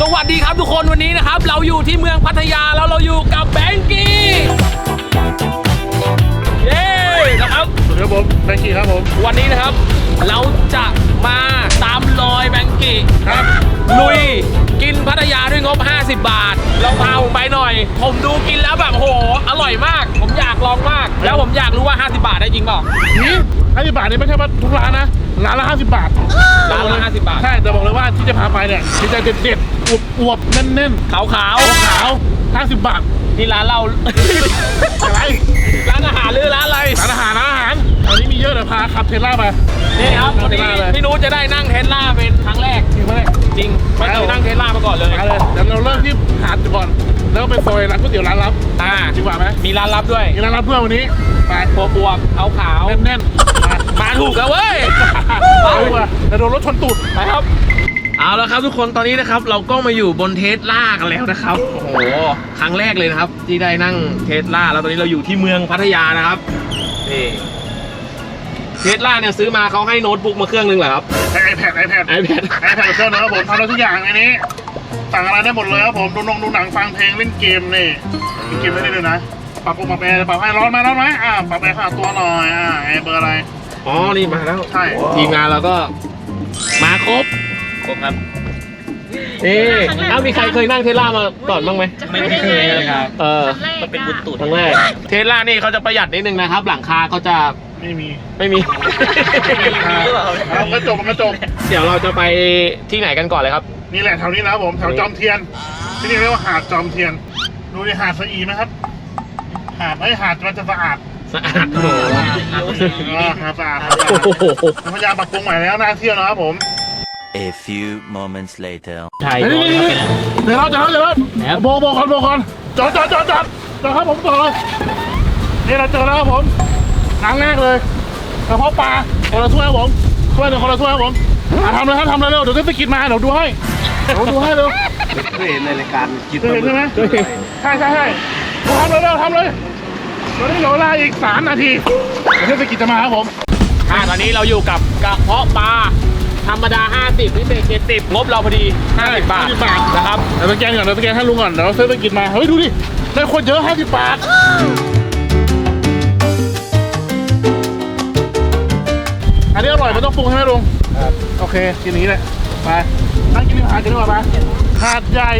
สวัสดีครับทุกคนวันนี้นะครับ เราอยู่ที่เมืองพัทยาแล้วเราอยู่กับแบงกี้เย้นะครับสวัสดีครับผมแบงกี้ครับผมวันนี้นะครับ เราจะมาตามรอยแบงกี้ครับลุยกินพัทยาด้วยงบ 50 บาท เราพาผมไปหน่อย ผมดูกินแล้วแบบโห อร่อยมาก ผมอยากลองมาก แล้วผมอยากรู้ว่า 50 บาทได้จริงเปล่านี่ห้าสิบบาทนี่ไม่ใช่ว่าทุกร้านนะร้านละห้าสิบบาทร้านละ50บาทใช่แต่บอกเลยว่าที่จะพาไปเนี่ยที่จะเด็ดเด็ดๆอวบอวบๆแน่นแน่นขาวขาวๆขาวห้าสิบบาทๆนี่ร้านเราอะไรร้านอาหารหรือร้านอะไรร้านอาหารร้านอาหารต อนนี้มีเยอะเดี๋ยวพาขับเทสลาไป นี่ครับวันนี้เทสลาเลยพี่นุ้จะได้นั่งเทสลาเป็นครั้งแรกจริงไหมเนี่ยจริงไม่เคยนั่งเทสลามาก่อนเลยมาเลยเดี๋ยวเราเริ่มที่หาดก่อน แล้วก็ไปซอยร้านก๋วยเตี๋ยวร้านลับอ่าดีกว่าไหมมีร้านลับด้วยมีร้านลับเพื่อนวันนี้ไปบวบวบเอาขาวแน่นๆมามาถูกแล้วเว้ยไปดีกว่าแต่โดนรถชนตูดไปครับเอาแล้วครับทุกคนตอนนี้นะครับเราก็มาอยู่บนเทสลากันแล้วนะครับโอ้โหครั้งแรกเลยนะครับ ที่ได้นั่งเทสลาแล้วตอนนี้เราอยู่ที่เมืองพัทยานะครับนี่ เทสลาเนี่ยซื้อมาเขาให้โน้ตบุ๊กมาเครื่องนึงเหรอครับ ไอแพดไอแพด iPad ไอแพดเครื่องนะครับผมทำได้ทุกอย่างในนี้ สั่งอะไรได้หมดเลยครับผมดูนงดูหนังฟังเพลงเล่นเกมนี่เล่นเกมได้ด้วยนะ ปรับปรุงปรับแอร์ปรับให้ร้อนไหมร้อนไหมอ่าปรับแอร์ข้างตัวหน่อยอ่าไอเบอร์อะไร อ๋อ นี่มาแล้วใช่ ทีมงานเราก็ มาครบ ครบครับนี่เอ้ามีใครเคยนั่งเทสลามาก่อนบ้างไหม ไม่ไม่เคยเลยครับ เออ มันเป็นบุญตูดครั้งแรก เทสลานี่เขาจะประหยัดนิดนึงนะครับ หลังคาเขาจะ ไม่มีไม่มีเอากระจกมันกระจกเดี๋ยวเราจะไปที่ไหนกันก่อนเลยครับ นี่แหละแถวนี้นะครับผมแถวจอมเทียน ที่นี่เรียกว่าหาดจอมเทียน ดูในหาดสะอีไหมครับ หาดไอ้หาดมันจะสะอาดสะอาดโอ้โหอ่าหาดสะอาดหาดสะโอ้อาดโหพยายามปรับปรุงใหม่แล้วน่าเที่ยวนะครับผม A few moments later. ใช่เฮ้ยนี่นี่นี่เดี๋ยวเราจะเราจะเราโบกโบกก่อนโบกก่อนจอดจอดจอดจอดจอดครับผมจอดเลยนี่เราเจอแล้วครับผม ครั้งแรกเลยกระเพาะปลาคนละถ้วยครับผมถ้วยหนึ่งคนละถ้วยครับผมอะทำเลยครับทำเลยเร็วเดี๋ยวก็จะกินมาเดี๋ยวดูให้เดี๋ยวดูให้เร็วเคยเห็นในรายการกินเคยเห็นใช่ไหมใช่ใช่ใช่ทำเลยเร็วทำเลยตอนนี้เหลือเวลาอีกสามนาทีเดี๋ยวเทศกิจจะมาครับผมอ่าตอนนี้เราอยู่กับกระเพาะปลาธรรมดา 50พิเศษ70งบเราพอดี 50 บาท50บาทนะครับเดี๋ยวสแกนก่อนเดี๋ยวสแกนให้ลุงก่อนเดี๋ยวเราซื้อไปกินมาเฮ้ยดูดิได้คนเยอะ 50 บาท ไม่ต้องปรุงใช่ไหมลุงครับโอเคกินอย่างนี้แหละไปนั่งกินริมหาดกันดีกว่าไปหาดใหญ่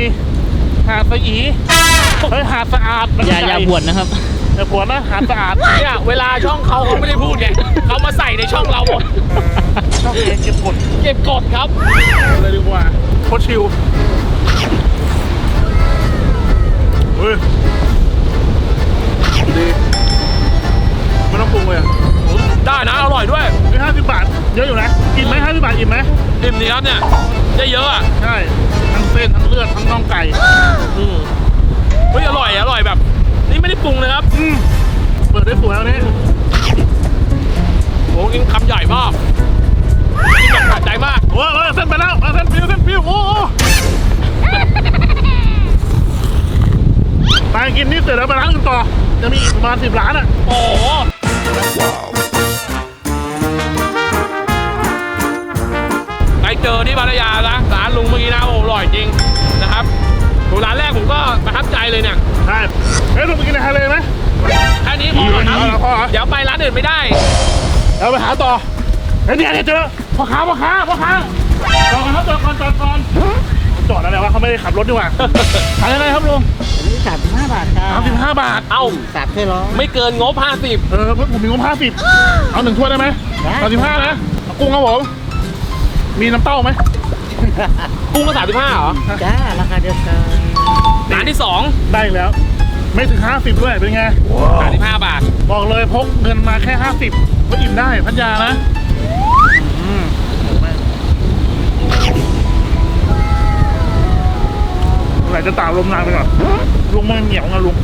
หาดสะอีเฮ้ยหาดสะอาดอย่าอย่าบวชนะครับอย่าปวดนะหาดสะอาดเนี่ยเวลาช่องเขาเขาไม่ได้พูดไงเขามาใส่ในช่องเราหมดชอบเองเก็บกดเก็บกดครับเลยดีกว่าโคตรชิลเฮ้ยดีไม่ต้องปรุงเลยอะได้นะอร่อยด้วยนี่ห้าสิบบาท เยอะอยู่นะอิ่มไหมห้าสิบบาทอิ่มไหมอิ่มดีครับเนี่ยได้เยอะอะใช่ทั้งเส้นทั้งเลือดทั้งน่องไก่อืมเฮ้ยอร่อยอร่อยแบบ นี่ไม่ได้ปรุงนะครับอืมเปิดได้สวยแล้วนี่โอ้กินคำใหญ่มากกินแบบสะใจมากโอ้โหเส้นไปแล้วเอาเส้นปิ้วเส้นปิ้วโอ้โหไปกินนี่เสร็จแล้วไปร้านอื่นต่อจะมีอีกประมาณสิบร้านอะโอ้ เจอที่พัทยาละร้านลุงเมื่อกี้นะโอ้อร่อยจริงนะครับดูร้านแรกผมก็ประทับใจเลยเนี่ยใช่เฮ้ยลงไปกินในทะเลไหมแค่นี้พอเหรอครับเอาละพอเหรอเดี๋ยวไปร้านอื่นไม่ได้เราไปหาต่อเฮ้ยเนี่ยเนี่ยเจอพ่อค้าพ่อค้าพ่อค้าจอดก่อนครับจอดก่อนจอดก่อนจอดอะไรวะเขาไม่ได้ขับรถดีกว่าขายอะไรครับลุงสามสิบห้าบาทครัสามสิบห้าบาท เอ้าสามถ้วยร้อยไม่เกินงบ50เออผมมีงบห้าสิบเอาหนึ่งถ้วยได้ไหมได้สามสิบห้านะเอากุ้งครับผม มีน้ำเต้าไหมกุ้งก็35เหรอ จ้าราคาเดียวกันร้านที่ได้อีกแล้ว ไม่ถึงห้าสิบด้วยเป็นไง2 35บาท บอกเลยพกเงินมาแค่ห้าสิบก็อิ่มได้พัทยานะอืมไหลจะตากลมนานไปก่อนลุงมันเหนียวไงลุง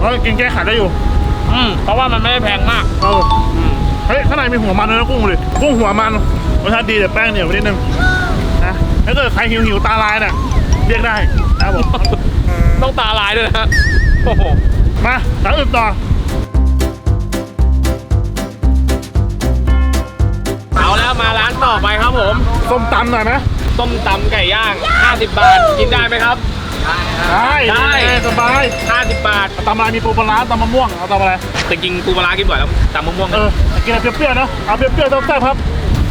เฮ้ยกินแก้ขัดได้อยู่ อืมเพราะว่ามันไม่ได้แพงมาก เออ เฮ้ยข้างในมีหัวมันด้วยนะกุ้งเลยกุ้งหัวมันรสชาติดีแต่แป้งเหนียวไปนิดนึงนะถ้าเกิดใครหิวหิวๆตาลายเนี่ยเรียกได้นะครับผมต้องตาลายด้วยนะฮะโอ้โหมาร้านอื่นต่อเอาแล้วมาร้านต่อไปครับผมส้มตำหน่อยไหมต้มตำไก่ย่าง 50 บาท กินได้ไหมครับ ได้ได้สบาย 50 บาท ตำอะไรมีปูปลาร้าตำมะม่วงเอาตำอะไรแต่กินปูปลาร้ากินบ่อยแล้วตำมะม่วงเออ กินอะไรเปรี้ยวๆนะเอาเปรี้ยวๆแซ่บๆครับ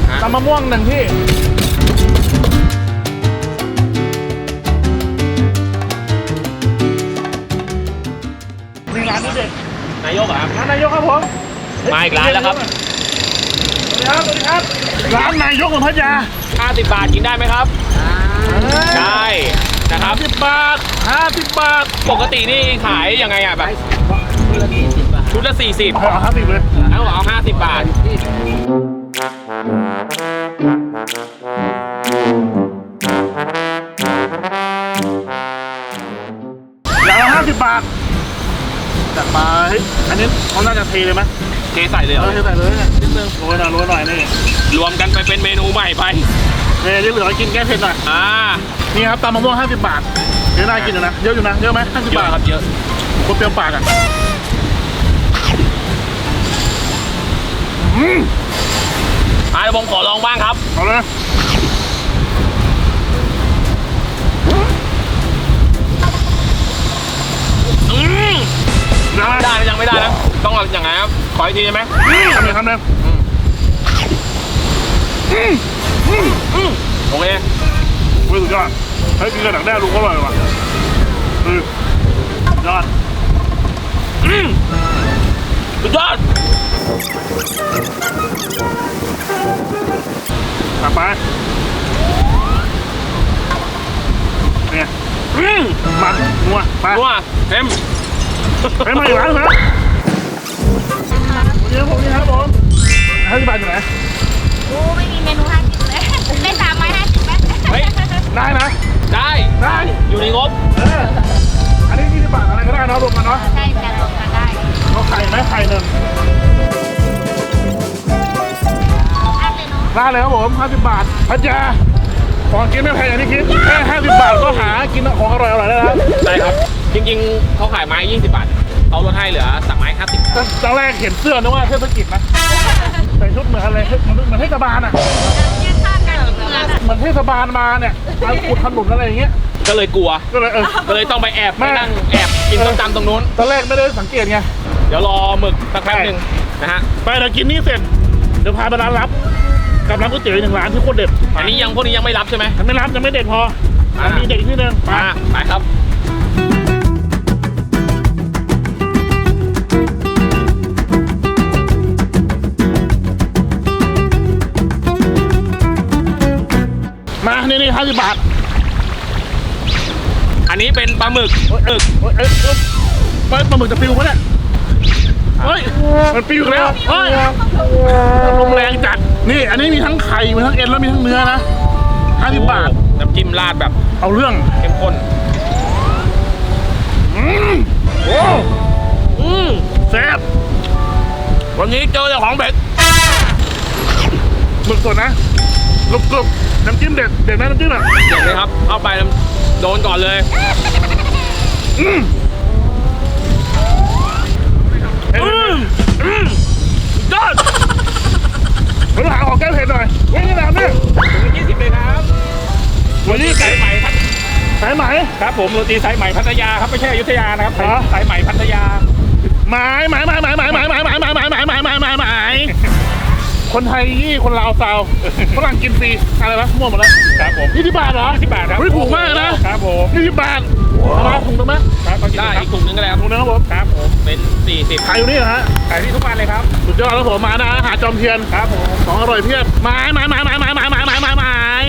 ฮะตำมะม่วงหนึ่งที่มีร้านเด็ดนายกเหรอครับร้านนายกครับผมมาอีกร้านแล้วครับสวัสดีครับสวัสดีครับ ร้านนายกของพัทยา50 บาทกินได้ไหมครับ ได้นะครับสิบบาทห้าสิบบาท ปกตินี่ขายยังไงอะแบบชุดละ40เอาห้าสิบเลย แล้วบอกเอา50บาท อย่างละห้าสิบบาทจัดไปเฮ้ยอันนี้เขาน่าจะเทเลยไหมเทใส่เลยเหรเอออเทใส่เลยนิดนึงโรยหน่อยโรยหน่อยนี่รวมกันไปเป็นเมนูใหม่ไปเนี่ยที่เหลือกินแก้เผ็ดหน่อย อ่า นี่ครับตำมะม่วง50 บาทเดี๋ยวน่ากินอยู่นะ เยอะอยู่นะ เยอะไหม50 เยบาทอะครับเยอะคนเปรี้ยวปากอะ อืมอ่าเดี๋ยวผมขอลองบ้างครับ เอาเลยอืมเดี๋ยวไม่นะได้นะยังไม่ได้นะต้องเอาอย่างไงครับ ขออีกทีได้ไหมทำเลยทำเลยอืมโอเคเฮ้ยสุดยอดเฮ้ยกินกระดักแด้ลุงก็อร่อยว่ะเออยอดอืมสุดยอด กลับไปเนี่ยอืมมันนัวไปนัวเต็มไปมาอีกร้านนะวันนี้ผมนี่ครับผม50บาทอยู่ไหนโอ้ไม่มีเมนูห้าสิบเลยได้สามไม้ห้าสิบไหมเฮ้ย ได้นะได้ได้อยู่ในงบเอออันนี้20บาทอะไรก็ได้เนาะรวมกันเนาะใช่จะลงกันได้เอาไข่ไหมไข่หนึ่ง นเลยเนาะร้านเลยครับผม 50 บาทพัทยาของกินไม่แพงอย่างที่คิดแค่50 บาทก็หากินของอร่อยๆได้แล้วได้ครับ จริงๆ เขาขายไม้ 20 บาท เขาลดให้เหลือสั่งไม้ 50ตอนแรกเห็นเสื้อนึกว่าเทศกิจนะใส่ชุดเหมือนอะไรเหมือนเหมือนเทศบาลอะยืดข้างกันเหมือนกันเหมือนเทศบาลมาเนี่ยมาขุดถนนอะไรอย่างเงี้ยก็เลยกลัว ก็เลยเออก็เลยต้องไปแอบไปไม่นั่งแอบกินส้มตำตรงนู้น ตอนแรกไม่ได้สังเกตไง เดี๋ยวรอหมึกสักแป๊บหนึ่งนะฮะ ไปเดี๋ยวกินนี่เสร็จ เดี๋ยวพาไปร้านลับ กับร้านก๋วยเตี๋ยวอีกหนึ่งร้านที่โคตรเด็ดอันนี้ยังพวกนี้ยังไม่รับใช่ไหมยังไม่รับยังไม่เด็ดพออ่ามีเด็ดอีกที่หนึงไปมาไปครับ มานี่นี่ห้าสิบบาทอันนี้เป็นปลาหมึกเอ้ยเอ้ยเอ้ยเอ้ยปลาปลาหมึกจะปิวปะเนี่ยเฮ้ยมันปิวอีกแล้วเฮ้ยลมแรงจัด นี่อันนี้มีทั้งไข่ มีทั้งเอ็นแล้วมีทั้งเนื้อนะห้าสิบบาท น้ำจิ้มราดแบบเอาเรื่องเข้มข้นอืมโอ้อืมแซ่บวันนี้เจอเจ้าของเบ็ดหมึกสดนะกรุบกรุบน้ำจิ้มเด็ดเด็ดไหมน้ำจิ้มอะเห็นไหมครับเข้าไปโดนก่อนเลยอืมเอ้ยอืมอืมยอด ผมหาของแก้เผ็ดหน่อยเฮ้ยนี่น้ำเนี่ยถึงยี่สิบเลยครับวันนี้สายไหมพัทสายไหม ครับผมโรตีสายไหมพัทยาครับไม่ใช่อยุธยานะครับอ๋อ สายไหมพัทยาหมายหมายหมายหมายหมายหมายหมายหมายหมายหมายหมายหมายหมายหมายหมายคนไทยยี่คนลาวซาวฝรั่งกินฟรีอะไรวะมั่วหมดแล้ว ครับผมยี่สิบบาทเหรอ20บาทครับเฮ้ยถูกมากนะ ครับผมยี่สิบบาท เอามาถุงตรงไหมครับได้อีกถุงนึงก็ได้ครับถุงนึงครับผมครับผมเป็นสี่สิบขายอยู่นี่เหรอฮะ ขายที่ทุกวันเลยครับสุดยอดแล้วผมมานะหาดจอมเทียนครับผมของอร่อยเพียบหมายหมายหมายหมายหมายหมายหมายหมายหมายหมาย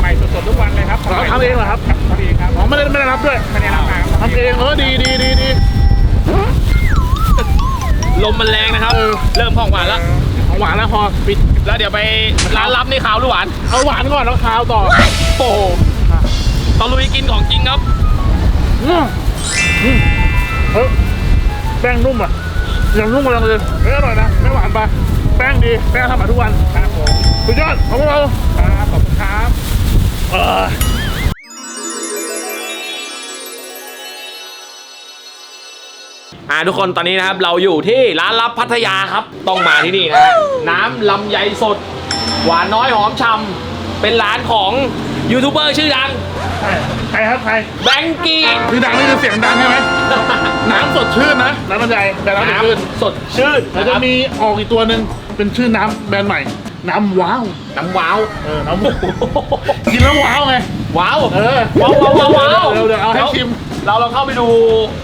ใหม่ๆสดๆทุกวันเลยครับเราทำเองเหรอครับทำเองครับอ๋อไม่ได้ไม่ได้รับด้วยไม่ได้รับมาครับทำเองเออดีดีดีดีลมมันแรงนะครับ เออ เริ่มพองหวานแล้วของ หวานแล้วพอปิดแล้วเดี๋ยวไปร้านรับนี่ขาวหรือหวาน เอาหวานก่อนแล้วคาวต่อโอ้โหตะลุยกินของจริงครับอืมอืมเฮ้ยแป้งนุ่มอะยังนุ่มกำลังเลยเฮ้ยอร่อยนะไม่หวานไปแป้งดีแป้งทำมาทุกวันครับผมสุดยอดของพวกเราครับขอบคุณครับ อออ่าทุกคนตอนนี้นะครับเราอยู่ที่ร้านลับพัทยาครับ ต้องมาที่นี่นะฮะน้ำลำไยสด หวานน้อยหอมฉ่ำเป็นร้านของยูทูบเบอร์ชื่อดังใช่ใครครับใครแบงกี้คือดังนี่คือเสียงดังใช่ไหมน้ำสดชื่นนะน้ำลำไยแต่น้ำสดชื่นน้ำสดชื่นแล้วจะมีออกอีกตัวหนึ่งเป็นชื่อน้ำแบรนด์ใหม่ น้ำว้าวน้ำว้าวเออน้ำกินแล้วว้าวไงว้าวเออว้าวว้าวว้าวว้าวเดี๋ยวเดี๋ยวเอาให้ชิมเราเราเข้าไปดู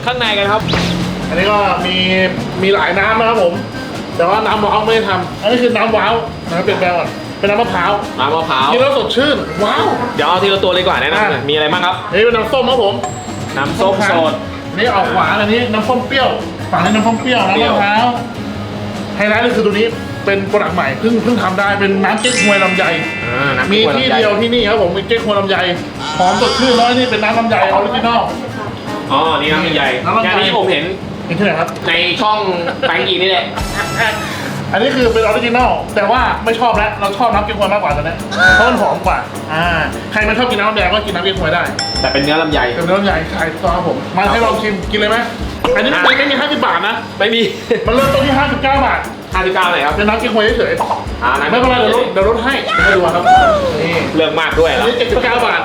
ข้างในกันครับ อันนี้ก็มีมีหลายน้ำนะครับผม แต่ว่าน้ำว้าวไม่ได้ทำอันนี้คือน้ำว้าวนะครับเปลี่ยนแปลงก่อนเป็นน้ำมะพร้าวน้ำมะพร้าว กินแล้วสดชื่น ว้าว เดี๋ยวเอาทีละตัวเลยดีกว่าแนะนำหน่อยอะมีอะไรบ้างครับ นี่เป็นน้ำส้มครับผม น้ำส้มสด อันนี่ออกหวานอันนี้น้ำส้มเปรี้ยว ฝั่งนี้น้ำส้มเปรี้ยวเปรี้ยวน้ำมะพร้าว ไฮไลท์ก็คือตัวนี้เป็นโปรดักต์ใหม่เพิ่งเพิ่งทำได้เป็นน้ำเก๊กฮวยลำไยอ่าน้ำมีกล้ที่ลำไเดียวที่นี่ครับผมมีเก๊กฮวยลำไยหอมสดชื่นแล้วนี่เป็นน้ำลำไยออริจินอลอ๋อนี่น้ำลำไยน้ำลำไยงานนี้ผมเห็น นี่ที่ไหนครับ ในช่องแบงกี้นี่แหละ อันนี้คือเป็นออริจินอลแต่ว่าไม่ชอบแล้ว เราชอบน้ำเก๊กฮวยมากกว่าตอนนี้เพราะมันหอมกว่า อ่า ใครไม่ชอบกินน้ำแดงก็กินน้ำเก๊กฮวยได้แต่เป็นเนื้อลำไย เป็นน้ำใหญ่ใช่ต้องครับผม มาให้ลองชิมกินเลยไหมอันนี้มันไม่มี50บาทนะ ไม่มีมันเริ่มต้นที่59บาท59เลยครับเป็นน้ำเก๊กฮวยเฉยอ่าๆไม่เป็นไรเดี๋ยวลดเดี๋ยวลดให้ให้ดูครับนี่เรื่องมากด้วยอันแล้วนี้79บาท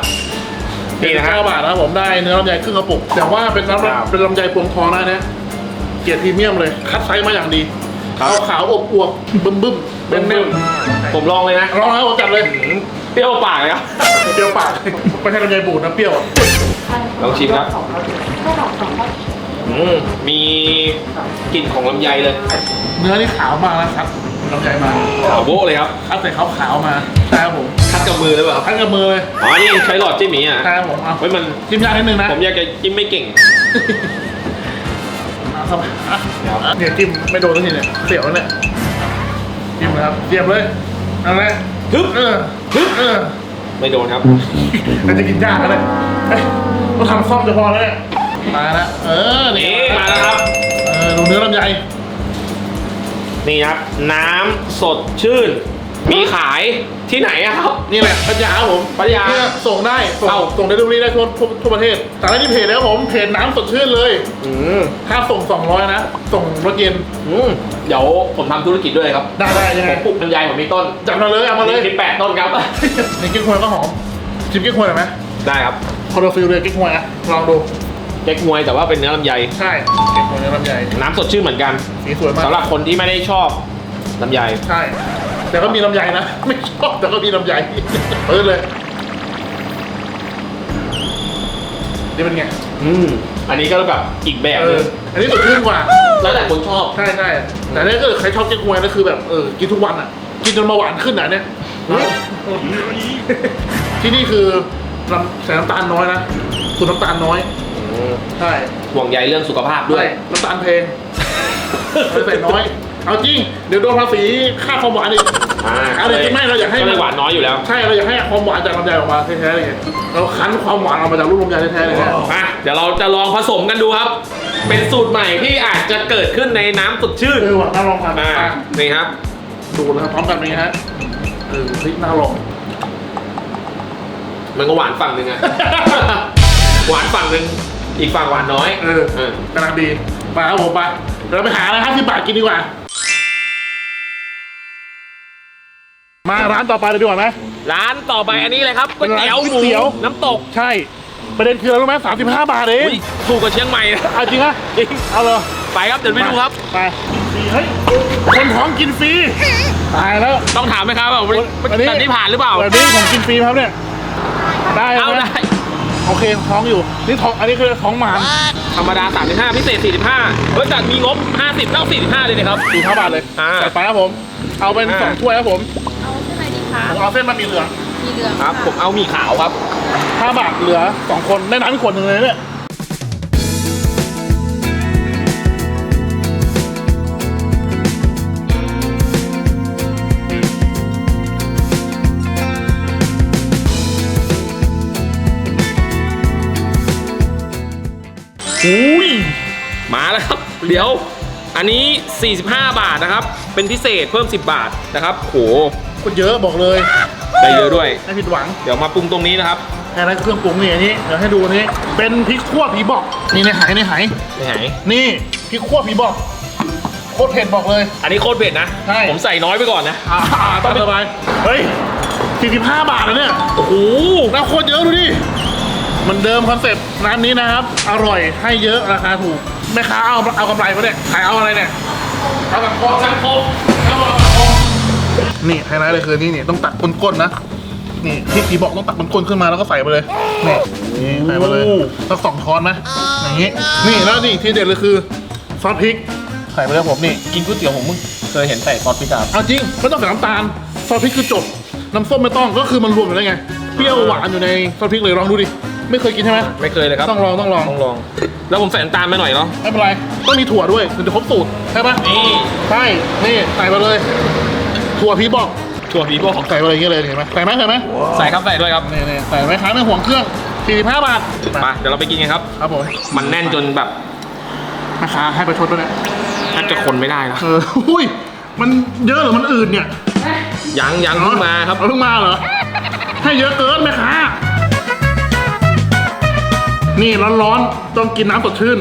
นี่นะฮะ79บาทนะครับผมได้เนื้อลำไยครึ่งกระปุกแต่ว่าเป็นน้ำครับ เป็นลำไยพวงทองนะเนี่ย เกียรติพรีเมียมเลย คัดไซส์มาอย่างดีครับขาวขาวอบอวบบึ้มบึ้มเบ้มเบ้มผมลองเลยนะลองนะผมจัดเลยอืมเปรี้ยวปากเลยครับ เปรี้ยวปากไม่ใช่ลำไยบูดนะเปรี้ยวลองชิมครับ อืมมีกลิ่นของลำไยเลยเนื้อนี่ขาวมากนะครับลำไยมาขาวโบ๊ะเลยครับคัดใส่ขาวขาวๆมาใช่ครับผมคัดกับมือเลยเปล่าครับคัดกับมือเลยอ๋อนี่ใช้หลอดจิ้มหมีอะใช่ครับผมเอาเฮ้ยมันจิ้มยากนิดนึงนะผมอยากจะจิ้มไม่เก่ง เอาเข้าไปอะเนี่ยจิ้มไม่โดนสักทีเนี่ยเสียวแล้วเนี่ยจิ้มนะครับเสียบเลยเอะไรฮึบเออฮึบเออไม่โดนครับมันจะกินยากกันเลยเฮ้ยต้องทำซ่อมจะพอแล้วเนี่ยมาแล้วเออนี่มาแล้วครับ เออดูเนื้อลำไยนี่ครับ น้ำสดชื่น มีขายที่ไหนอะครับ นี่แหละพัทยาครับผมพัทยาเนี่ยส่งได้ส่งเอ้าส่งเดลิเวอรี่ได้ทั่วทั่วทั่วประเทศแต่ได้ที่เพจแล้วผมเพจน้ำสดชื่นเลยอืมค่าส่ง 200 นะ ส่งรถเย็น อืมเดี๋ยวผมทำธุรกิจด้วยครับได้ได้ยังผไงมปลูกลำไยผมมีต้นจับมาเลยเอามาเลยมีแปดต้นครับ นี่กิ๊กฮวยก็หอมชิมกิ๊กฮวยหน่อยไหมได้ครับคอร์ฟิลเลยกิ๊กฮวยนะลองดูเก๊กฮวยแต่ว่าเป็นเนื้อลำไยใช่กิ๊กฮวยเนื้อลำไยน้ำสดชื่นเหมือนกันสีสวยมากสำหรับคนที่ไม่ได้ชอบลำไยใช่ แต่ก็มีลำไยนะ ไม่ชอบแต่ก็มีลำไยเปิดเลยนี่เป็นไงอืมอันนี้ก็แบบอีกแบบเอนึองอันนี้สดชื่นกว่า แล้วแต่คนชอบ ใช่ใช่แต่ถ้าเกิดใครชอบเก๊กฮวยก็คือแบบเออกินทุกวันอะ กินจนเบาหวานขึ้นอะเนี่ยที่นี่คือน้ำใส่น้ำตาลน้อยนะสูตรน้ำตาลน้อย อืมใช่ห่วงใยเรื่องสุขภาพด้วยน้ำตาลเพลงไม่ใส่น้อย เอาจริง เดี๋ยวโดนภาษีค่าความหวานอีกอ่าเอาจริงไม่เราอยากให้ก็เลยหวานน้อยอยู่แล้ว ใช่เราอยากให้ความหวานจากลำไยออกมาแท้ๆเลยไงเราคั้นความหวานออกมาจากลูกลำไยแท้ๆเลยนะมาเดี๋ยวเราจะลองผสมกันดูครับ เป็นสูตรใหม่ที่อาจจะเกิดขึ้นในน้ำสดชื่นเออว่ะน่าลองทำอ่าอะนี่ครับ ดูนะครับพร้อมกันไหมฮะเออเฮ้ยน่าลองมันก็หวานฝั่งหนึ่งอะ หวานฝั่งหนึ่งอีกฝั่งหวานน้อยเออเออกำลังดีมาครับผมไปเราไปหาอะไรห้าสิบบาทกินดีกว่า มาร้านต่อไปเลยดีกว่าไหม ร้านต่อไปอันนี้เลยครับก๋วยเตี๋ยวหก๋วยมูเตี๋ยว น้ำตกใช่ ประเด็นคืออะไรรู้ไหมสามสิบห้าบาทเองอุ้ยถูกกว่าเชียงใหม่นะเอาจริงอะจริงเอาเลยไปครับเดี๋ยวไปดูครับ ไปเฮ้ยคนท้องกินฟรีตายแล้ว ต้องถามไหมครับว่าอันนี้ แบบนี้ผ่านหรือเปล่าแบบนี้ผมกินฟรีไหมครับเนี่ยได้เอาไหมได้โอเคท้องอยู่นี่ท้องอันนี้คือท้องหมานธรรมดา 35 พิเศษ 45เฮ้ยแต่มีงบ 50เท่า45 เลยนะครับ สี่ห้าบาทเลยอ่าใส่ไปครับผม เอาเป็นอ่าสองถ้วยครับผม คะผมเอาเส้นบะหมี่เหลืองมีเหลืองครับผมเอาหมี่ขาวครับห้าบาทเหลือสองคนได้น้ำอีกขวดหนึ่งเลยเนี่ยอุ้ยมาแล้วครับ เดี๋ยว อันนี้ 45 บาทนะครับ เป็นพิเศษเพิ่ม 10 บาทนะครับ โห คนเยอะบอกเลยได้เยอะด้วย ไม่ผิดหวังเดี๋ยวมาปรุงตรงนี้นะครับแค่นั้นเครื่องปรุงนี่อันนี้เดี๋ยวให้ดูอันนี้ เป็นพริกขั่วผีบอกนี่ในหายในหายไหนนี่พพริกขั่วผีบอกโคตรเผ็ดบอกเลย อันนี้โคตรเผ็ดนะ ใช่ ผมใส่น้อยไปก่อนนะอ่าต้องสบายเฮ้ย45 บาทแล้วเนี่ยโอ้โหน้ำโคตรเยอะดูดิเหมันเดิมคอนเซ็ปต์ร้านนี้นะครับ อร่อยให้เยอะราคาถูกแม่ค้าเอาเอากำไรปะเนี่ยขายเอาอะไรเนี่ยเอาแบบคอสังคมเอาแบบคม นี่ไฮไลท์เลยคือนี่นี่ต้องตัดก้นๆนะนี่ที่ผีบอกต้องตัดก้นๆขึ้นมาแล้วก็ใส่ไปเลยนี่นี่ใส่ไปเลยสักสองช้อนไหมอย่างงี้ นี่แล้วนี่ที่เด็ดเลยคือซอสพริกใส่ไปเลยผมนี่กินก๋วยเตี๋ยวผมมึงเคยเห็นใส่ซอสพริกครับเอาจริงไม่ต้องใส่น้ำตาลซอสพริกคือจบน้ำส้มไม่ต้องก็คือมันรวมอยู่แล้วไงเปรี้ยวหวานอยู่ในซอสพริกเลยลองดูดิไม่เคยกินใช่ไหมไม่เคยเลยครับต้องลองต้องลองต้องลอง แล้วผมใส่น้ำตาลไปหน่อยเนาะไม่เป็นไรต้องมีถั่วด้วยถึงจะครบสูตรใช่ปะนี่ใช่นี่ใส่ไปเลย ถั่วพีบอกถั่วผีบอกใส่ไปเลยอย่างเงี้ยเลยเห็นไหมใส่ไหมใส่ไหมใส่ครับใส่ด้วยครับนี่นี่ใส่ไหมค้าไม่ห่วงเครื่อง 45 บาทไปเดี๋ยวเราไปกินกันครับ ครับผมมันแน่นจนแบบแม่ค้าให้ไปชดด้วยเนี่ยแทบจะคนไม่ได้แล้วเอออุ้ยมันเยอะหรือมันอืดเนี่ยยังยังเพิ่งมาครับเพิ่งมาเหรอให้เยอะเกินแม่ค้านี่ร้อนๆต้องกินน้ำสดชื่น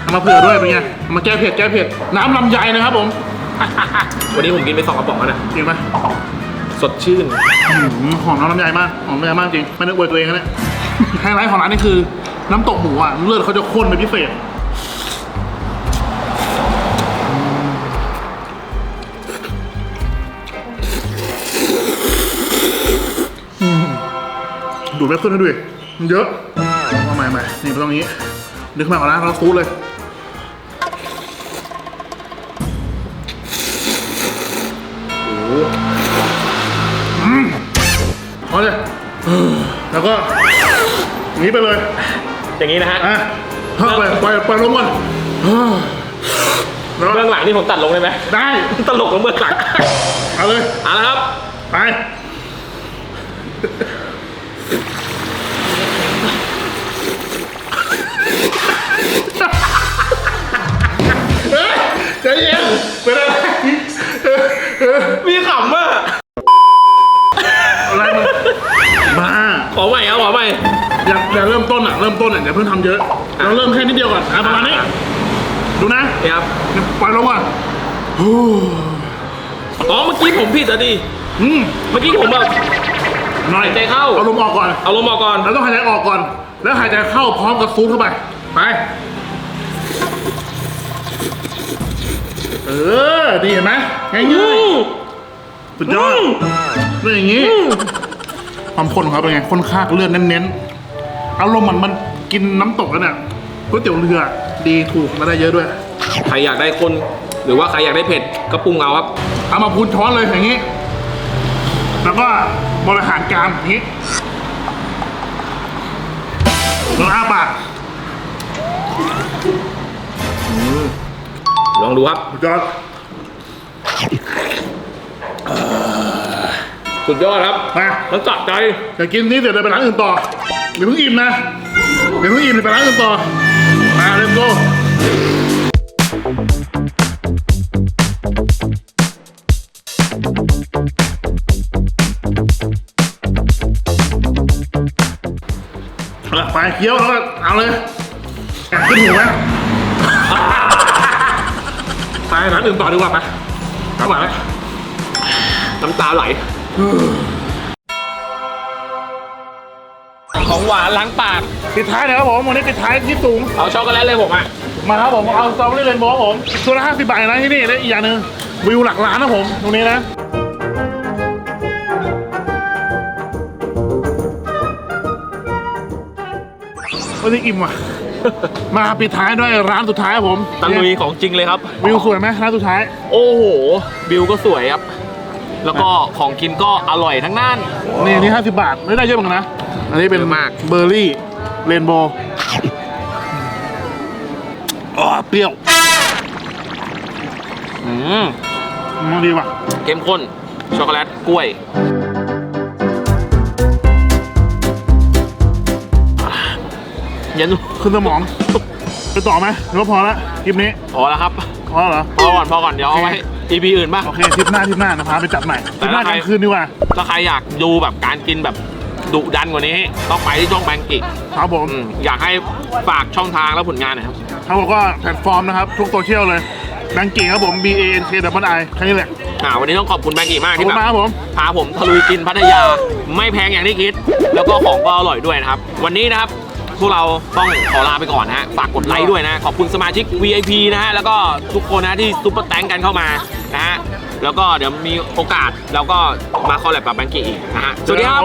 เอามาเผื่อด้วยเป็นไงเอามาแก้เผ็ดแก้เผ็ดน้ำลำไยนะครับผม วันนี้ผมกินไปสองกระป๋องแล้วนะจริงไหมสดชื่นอื้อหือหอมน้ำลำไยมากหอมลำไยมากจริงไม่ได้อวยตัวเองนะเนี่ยไฮไลท์ของร้านนี่คือ น้ำตกหมูอะเลือดเขาจะข้นเป็นพิเศษดูดไม่ขึ้นให้ดูดิมันเยอะมาใหม่ใหม่นี่ตรงนี้ดึงขึ้นมาก่อนนะเราซูดเลย เลยเออแล้วก็หนีไปเลยอย่างนี้นะฮะอะเข้าไปปล่อยปล่อยลงก่อนเออแล้วเบื้องหลังนี่ผมตัดลงได้ไหมได้ตลกกับเบื้องหลังเอาเลยเอาละครับไปเฮ้ยใจเย็นเป็นอะไรเออเออมีขำอะ อะไรมึงมา ขอใหม่ครับขอใหม่อย่าอย่าเริ่มต้นอะเริ่มต้นอะอย่าเพิ่งทำเยอะ เราเริ่มแค่นิดเดียวก่อนอะประมาณนี้ ดูนะนี่ครับปล่อยลงก่อนอ๋อเมื่อกี้ผมผิดอะดิอืมเมื่อกี้ผมแบบหน่อยหายใจเข้าเอาลมออกก่อนเอาลมออกก่อนแล้วต้องหายใจออกก่อน แล้วหายใจเข้าพร้อมกับซูดเข้าไปไปเออดีเห็นไหมง่ายอืมๆสุดยอดเรื่องอย่างนี้ ความข้นของเขาเป็นไงข้นคากเลือดเน้นๆอารมณ์เหมือนมันกินน้ำตกแล้วเนี่ยก๋วยเตี๋ยวเรือดีถูกมาได้เยอะด้วย ใครอยากได้คนหรือว่าใครอยากได้เผ็ดก็ปรุงเอาครับเอามาพูนช้อนเลยอย่างนี้ แล้วก็บริหารการอย่างนี้แล้วอ้าปากลองดูครับสุดยอด สุดยอดครับมามันจัดใจอย่ากินนี่เดี๋ยวเดินไปร้านอื่นต่อเดี๋ยวเพิ่งอิ่มนะเดี๋ยวเพิ่งอิ่มเดี๋ยวไปร้านอื่นต่อมาเร็วโก้ไปเคี้ยวแล้วก็เอาเลยแกะขึ้นหูไหมไปร้านอื่นต่อดีกว่าไปครับไปน้ำตาไหล ของหวานล้างปาก ปิดท้ายนะครับผมวันนี้ปิดท้ายที่สูง เอาช็อกโกแลตเลยผมอะ มาครับผมเอาสตรอเบอรี่เรนโบว์ครับผมชุดละห้าสิบบาทนะที่นี่และอีกอย่างหนึ่งวิวหลักล้านนะผมตรงนี้นะวันนี้อิ่มว่ะ มาปิดท้ายด้วยร้านสุดท้ายครับผมตะลุยของจริงเลยครับ วิวสวยไหมร้านสุดท้าย โอ้โหวิวก็สวยครับ แล้วก็ของกินก็อร่อยทั้งนั้น นี่นี่ห้าสิบบาทไม่ได้เยอะเหมือนกันนะ อันนี้เป็นเยอะมากเบอร์รี่เรนโบว์อ๋อเปรี้ยวอืมอืมดีว่ะเข้มข้น ช็อกโกแลตกล้วย เย็นขึ้นสมอง ไปต่อไหมหรือว่าพอละคลิปนี้ พอแล้วครับ พอเหรอ พอก่อน พอก่อน เดี๋ยวเอาไว้ EP อื่นบ้าง โอเคทริปหน้าทริปหน้านะพาไปจัดใหม่ทแต่ริปหน้าถ้าใครกลางคืนดีกว่า ถ้าใครอยากดูแบบการกินแบบดุดันกว่านี้ ต้องไปที่ช่องแบงกิครับผมอืมอยากให้ฝากช่องทางและผลงานหน่อยครับครับเขาบอกว่าแพลตฟอร์มนะครับ ทุกโซเชียลเลยแบงกี้ครับผม B A N K W I แค่นี้แหละ อ่าวันนี้ต้องขอบคุณแบงกี้มากขอบที่คุแบณบมากครับผม พาผมตะลุยกินพัทยา ไม่แพงอย่างที่คิด แล้วก็ของก็อร่อยด้วยนะครับ วันนี้นะครับ พวกเราต้องขอลาไปก่อนนะฮะฝากกดไลค์ด้วยนะ ขอบคุณสมาชิก VIP นะฮะแล้วก็ทุกคนนะที่ซุปเปอร์แตงกันเข้ามานะฮะแล้วก็เดี๋ยวมีโอกาสแล้วก็มาคอลแลบกับแบงกี้อีกนะฮะสวัสดีครับ